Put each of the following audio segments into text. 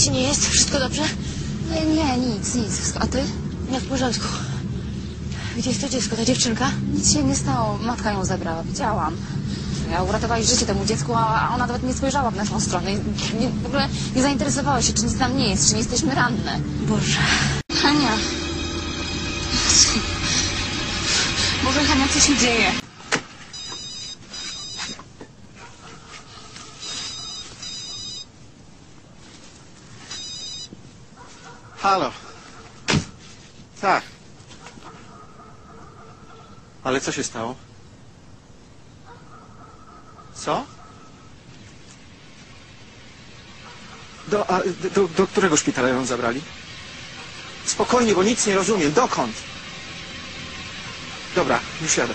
Wszystko dobrze? Nie, nie, nic, nic. A ty? Ja w porządku. Gdzie jest to dziecko, ta dziewczynka? Nic się nie stało. Matka ją zabrała. Widziałam. Ja uratowałeś życie temu dziecku, a ona nawet nie spojrzała w naszą stronę. Nie, w ogóle nie zainteresowała się, czy nic nam nie jest, czy nie jesteśmy ranne. Boże. Hania. Boże, Hania, co się dzieje? Halo. Tak. Ale co się stało? Co? Do, a, do, do którego szpitala ją zabrali? Spokojnie, bo nic nie rozumiem. Dokąd? Dobra, już jadę.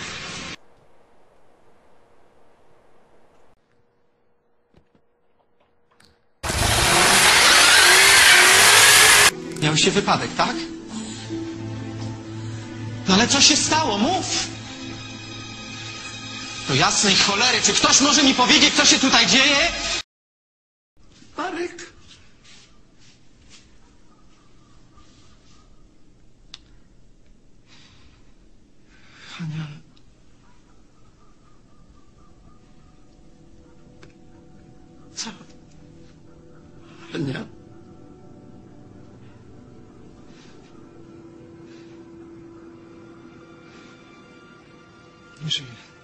Miał się wypadek, tak? No ale co się stało? Mów! Do jasnej cholery, czy ktoś może mi powiedzieć, co się tutaj dzieje? Marek. Hania. Co? Hania? Nie żyje.